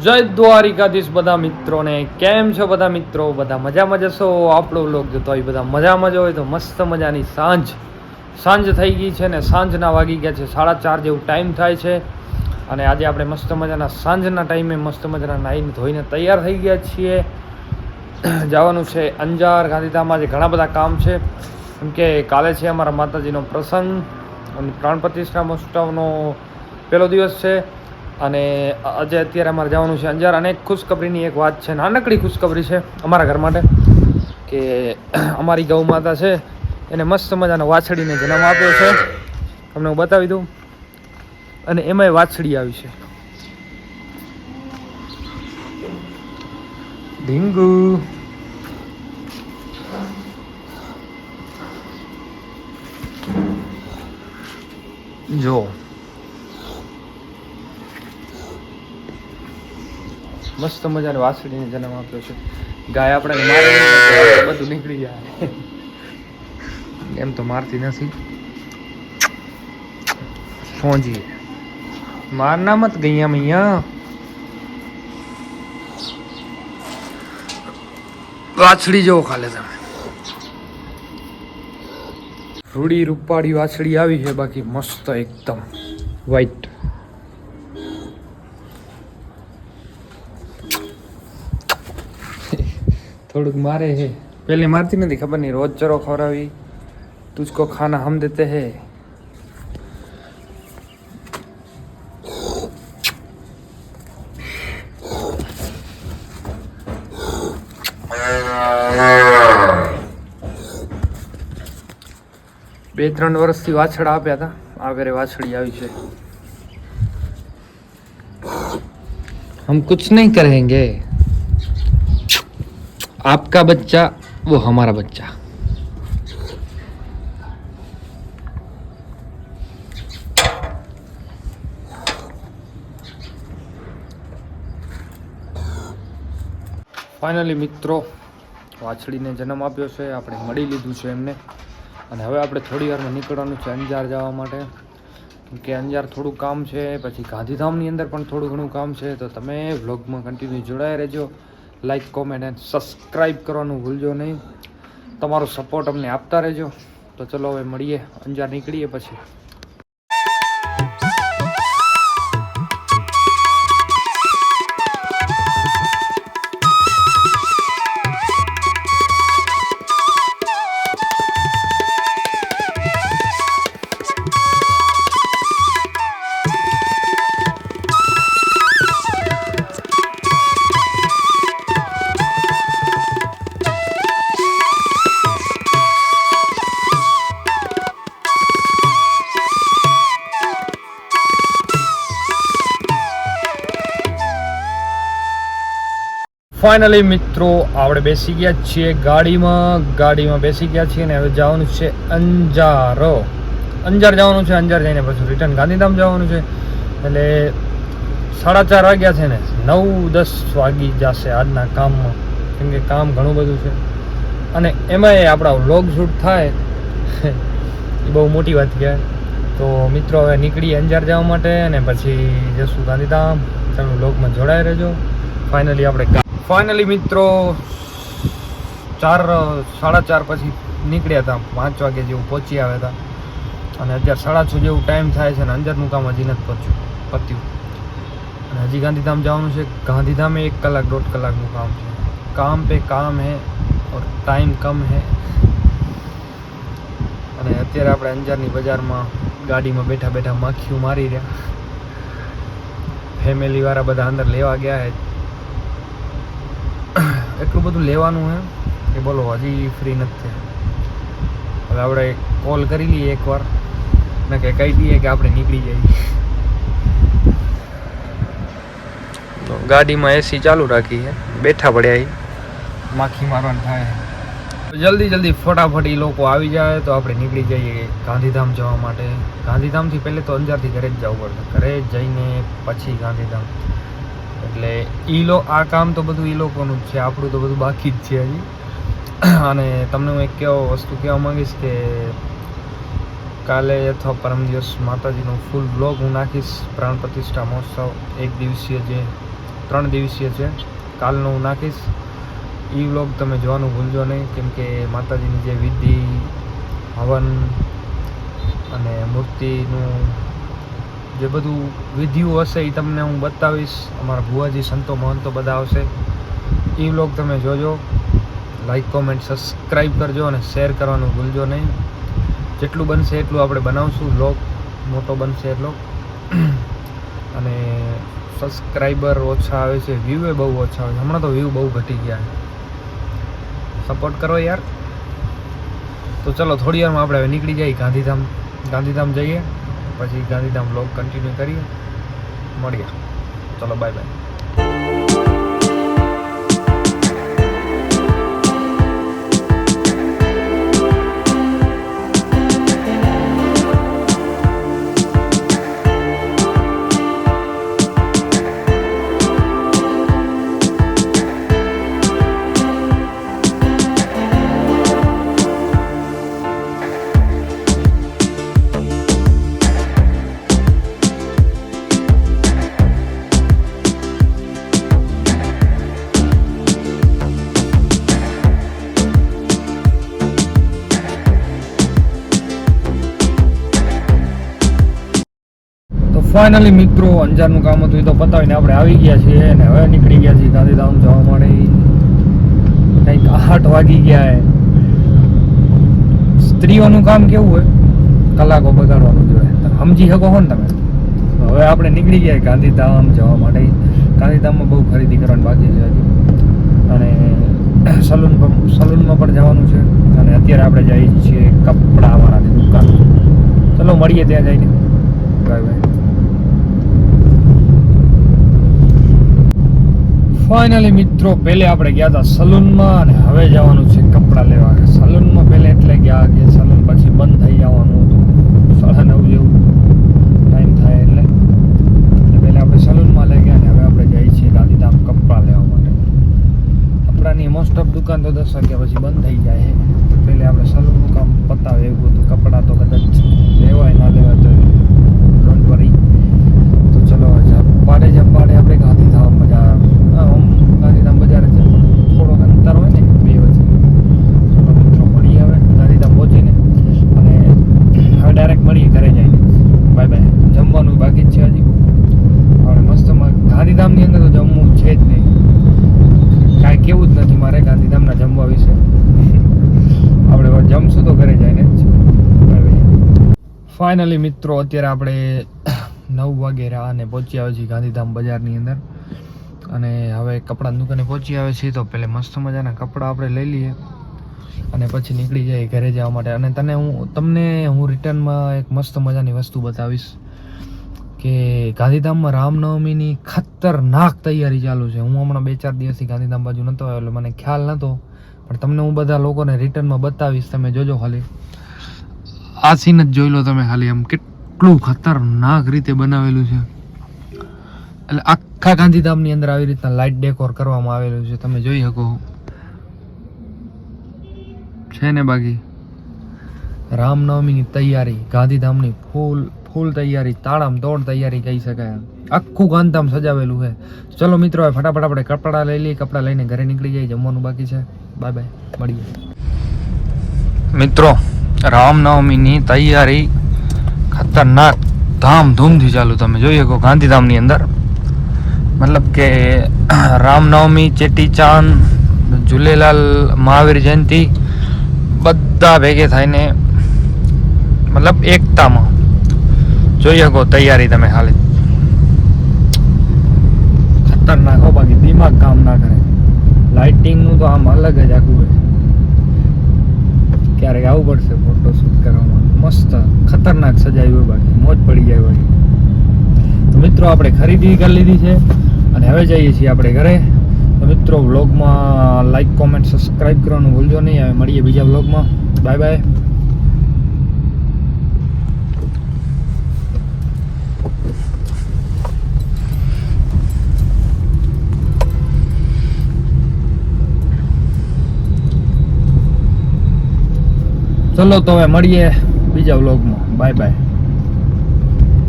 જય દ્વારિકાધીશ બધા મિત્રોને. કેમ છો બધા મિત્રો? બધા મજામાં જશો આપણો લોક જોતો હોય બધા મજામાં જ હોય તો મસ્ત મજાની સાંજ. સાંજ થઈ ગઈ છે ને સાંજના વાગી ગયા છે સાડા ચાર જેવું ટાઈમ થાય છે. અને આજે આપણે મસ્ત મજાના સાંજના ટાઈમે મસ્ત મજાના નાહીને ધોઈને તૈયાર થઈ ગયા છીએ. જવાનું છે અંજાર ગાંધીધામ જે ઘણા બધા કામ છે. કેમ કે કાલે છે અમારા માતાજીનો પ્રસંગ અને પ્રાણ પ્રતિષ્ઠા મહોત્સવનો પહેલો દિવસ છે. અને આજે અત્યારે અમારે જવાનું છે અંજાર અને ખુશખબરીની એક વાત છે, નાનકડી ખુશખબરી છે અમારા ઘર માટે, કે અમારી ગૌ માતા છે, એને મસ્ત મજાનો વાછડીને જન્મ આપ્યો છે. તમને હું બતાવી દઉં. અને એમાંય વાછડી આવી છે. ઢીંગુ. જો મસ્ત મજાની વાસળીને જન્મ આપ્યો છે. ગાય આપણે બધું નીકળી જાય. એમ તો મારતી નથી. સોંજી મારના મત ગઈ આમ અહીંયા. વાછડી જેવો ખાલે તમે રૂડી રૂપાળી વાછડી આવી છે બાકી મસ્ત એકદમ વ્હાઈટ થોડુંક મારે છે પહેલી મારતી નથી ખબર નહીં રોજ ચરો ખવડાવી, તુજકો ખાના હમ દેતે હે. બે ત્રણ વર્ષથી વાછડ આપ્યા હતા આ ઘરે વાછડી આવી છે. હમ કુછ નહીં કરેંગે. आपका बच्चा वो हमारा बच्चा ફાઇનલી મિત્રો વાછડીને જન્મ આપ્યો છે આપણે મળી લીધું છે એમને અને હવે આપણે થોડી વારમાં નીકળવાનું છે અંજાર જવા માટે કેમ કે અંજાર થોડું કામ છે પછી ગાંધીધામની અંદર પણ થોડું ઘણું કામ છે તો તમે વ્લોગમાં કન્ટિન્યુ જોડાયા રહેજો લાઈક કોમેન્ટ એન્ડ સબસ્ક્રાઈબ કરવાનું ભૂલજો નહીં. તમારો સપોર્ટ અમને આપતા રહેજો. તો ચલો હવે મળીએ. અંજાર નીકળીએ પછી. ફાઇનલી મિત્રો, આપણે બેસી ગયા છીએ ગાડીમાં. ગાડીમાં બેસી ગયા છીએ અને હવે જવાનું છે અંજાર. અંજાર જવાનું છે, અંજાર જઈને પછી રિટર્ન ગાંધીધામ જવાનું છે. એટલે સાડા ચાર વાગ્યા છે ને, નવ દસ વાગી જશે આજના કામમાં. કેમ કે કામ ઘણું બધું છે. અને એમાંય આપણા વ્લોગ શૂટ થાય. એ બહુ મોટી વાત કહેવાય તો મિત્રો, હવે નીકળી અંજાર જવા માટે અને પછી જશું ગાંધીધામ. તમે વ્લોગમાં જોડાઈ રહેજો. ફાઇનલી આપણે ફાઇનલી મિત્રો, ચાર, સાડા ચાર પછી નીકળ્યા હતા, પાંચ વાગે જેવું પહોંચી આવ્યા હતા. અને અત્યારે સાડા છ જેવું ટાઈમ થાય છે અને અંજારનું કામ હજી નથી પહોંચ્યું, પત્યું. અને હજી ગાંધીધામ જવાનું છે. ગાંધીધામે એક કલાક, દોઢ કલાકનું કામ છે. કામ પે કામ હે ઓર ટાઈમ કમ હે. અને અત્યારે આપણે અંજારની બજારમાં ગાડીમાં બેઠા બેઠા માખીઓ મારી રહ્યા. ફેમિલી વાળા બધા અંદર લેવા ગયા હે એટલું બધું લેવાનું હે કે બોલો હજી ફ્રી નથી હવે આપણે કોલ કરી લઈએ એકવાર. ને કે કહી દઈએ કે આપણે નીકળી જઈએ. તો ગાડીમાં એસી ચાલુ રાખી છે બેઠા પડ્યા માખી મારવાનું થાય જલ્દી જલ્દી ફટાફટ એ લોકો આવી જાય તો આપણે નીકળી જઈએ ગાંધીધામ જવા માટે. ગાંધીધામથી પહેલે તો અંજારથી ઘરે જ જવું પડશે ઘરે જઈને પછી ગાંધીધામ. એટલે એ લો, આ કામ તો બધું એ લોકોનું જ છે, આપણું તો બધું બાકી જ છે હજી. અને તમને હું એક કેવો વસ્તુ કહેવા માંગીશ કે કાલે અથવા પરમ દિવસ માતાજીનો ફૂલ બ્લોગ હું નાખીશ, પ્રાણ પ્રતિષ્ઠા મહોત્સવ, એક દિવસીય જે, ત્રણ દિવસીય છે, કાલનો હું નાખીશ. એ વ્લોગ તમે જોવાનું ભૂલજો નહીં, કેમ કે માતાજીની જે વિધિ, હવન અને મૂર્તિનું જે બધું વિધિઓ હશે એ તમને હું બતાવીશ. અમારા ભુવાજી, સંતો, મહંતો બધા આવશે. એ વ્લોગ તમે જોજો. લાઈક કોમેન્ટ સબસ્ક્રાઈબ કરજો અને શેર કરવાનું ભૂલજો નહીં. જેટલું બનશે એટલું આપણે બનાવશું વ્લોગ. મોટો બનશે એટલો અને સબસ્ક્રાઈબર ઓછા આવે છે વ્યૂએ બહુ ઓછા આવે છે. હમણાં તો વ્યૂ બહુ ઘટી ગયા સપોર્ટ કરો યાર. તો ચલો થોડી વારમાં આપણે નીકળી જઈએ. ગાંધીધામ ગાંધીધામ જઈએ. પછી ગાંધીધામ બ્લોગ કન્ટિન્યુ કરીએ. મળીએ. ચલો બાય બાય ફાઇનલી મિત્રો, અંજારનું કામ હતું એ તો પતાવીને આપણે આવી ગયા છીએ અને હવે નીકળી ગયા છીએ ગાંધીધામ જવા માટે. કંઈક આઠ વાગી ગયા હે. સ્ત્રીઓનું કામ કેવું હોય? કલાકો બગાડવાનું જોઈએ સમજી શકો હો ને તમે? હવે આપણે નીકળી ગયા ગાંધીધામ જવા માટે. ગાંધીધામમાં બહુ ખરીદી કરવાની બાકી છે હજી. અને સલૂન સલૂનમાં પણ જવાનું છે. અને અત્યારે આપણે જઈએ છીએ કપડાવાળાની દુકાન. ચલો મળીએ ત્યાં જઈને. Bye bye. ફાઇનલી મિત્રો, પહેલે આપણે ગયા હતા સલૂનમાં અને હવે જવાનું છે કપડાં લેવા. સલૂનમાં પહેલે એટલે ગયા કે સલૂન પછી બંધ થઈ જવાનું હતું. સાડા નવ જેવું ટાઈમ થાય એટલે. એટલે પહેલે આપણે સલૂનમાં લઈ ગયા અને હવે આપણે જઈએ છીએ ગાંધીધામ કપડાં લેવા માટે. કપડાની મોસ્ટ ઓફ દુકાન તો દસ વાગ્યા પછી બંધ થઈ જાય છે તો પહેલે આપણે સલૂનનું કામ પતાવે એવું હતું કપડાં તો કદાચ લેવાય ના લેવાય તો ડોન્ટ વરી તો ચલો જપાડે જપાડે આપણે ગાંધીધામ બજાર હા, આમ ગાંધીધામ બજાર છે પણ થોડોક અંતર હોય ને બે વચ્ચે ચલો મિત્રો મળીએ હવે ગાંધીધામ પહોંચીને અને હવે ડાયરેક્ટ મળીએ ઘરે જઈને બાય બાય જમવાનું બાકી જ છે હજી હવે મસ્ત મ- ગાંધીધામની અંદર તો જમવું છે જ નહીં કાંઈ કેવું જ નથી મારે જમવા વિશે. આપણે જમશું તો ઘરે જઈને ફાઇનલી મિત્રો, અત્યારે આપણે નવ વાગે રાને પહોંચી આવે છે ગાંધીધામ બજારની અંદર. અને હવે કપડાની દુકાને પહોંચી આવે છે તો પહેલાં મસ્ત મજાના કપડાં આપણે લઈ લઈએ. અને પછી નીકળી જઈએ ઘરે જવા માટે. અને તને હું, તમને હું રિટર્નમાં એક મસ્ત મજાની વસ્તુ બતાવીશ. કે ગાંધીધામમાં રામનવમીની ખતરનાક તૈયારી ચાલુ છે. હું હમણાં બે ચાર દિવસથી ગાંધીધામ બાજુ નહોતો આવ્યો એટલે મને ખ્યાલ નહોતો પણ તમને હું બધા લોકોને રિટર્નમાં બતાવીશ, તમે જોજો ખાલી. આ સીન જ જોઈ લો તમે ખાલી આમ કેટલું ખતરનાક રીતે બનાવેલું છે. એટલે આખા ગાંધીધામની અંદર આવી રીતના લાઇટ ડેકોર કરવામાં આવેલું છે. તમે જોઈ શકો. છે ને બાકી? રામનવમીની તૈયારી, ગાંધીધામની ફૂલ ફૂલ તૈયારી, તાળામ, દોડ તૈયારી કહી શકાય. આખું ગાંધીધામ સજાવેલું છે. ચલો મિત્રો, હવે ફટાફટ આપણે કપડાં લઈ લઈએ. કપડાં લઈને ઘરે નીકળી જઈએ જમવાનું બાકી છે. બાય બાય મળીએ. મિત્રો, રામનવમીની તૈયારી ખતરનાક ધામધૂમથી ચાલુ. તમે જોઈ શકો ગાંધીધામની અંદર. મતલબ કે રામનવમી, ચેટીચાંદ, ઝૂલેલાલ, મહાવીર જયંતિ બધા ભેગે થઈને મતલબ એકતામાં જોઈ શકો તૈયારી તમે ખાલી ખતરનાક હો બાકી, દિમાગ કામ ના કરે. લાઇટિંગનું તો આમ અલગ જ આખું હોય. ક્યારેક આવવું પડશે ફોટો શૂટ કરવામાં. મસ્ત, ખતરનાક સજાયું હોય બાકી, મોજ પડી જાય બાકી. તો મિત્રો, આપણે ખરીદી કરી લીધી છે અને હવે જઈએ છીએ આપણે ઘરે. તો મિત્રો વ્લોગમાં લાઈક કોમેન્ટ સબસ્ક્રાઈબ કરવાનું ભૂલજો નહીં. હવે મળીએ બીજા વ્લોગમાં બાય બાય ચલો તો હવે મળીએ બીજા વ્લોગમાં. Bye bye.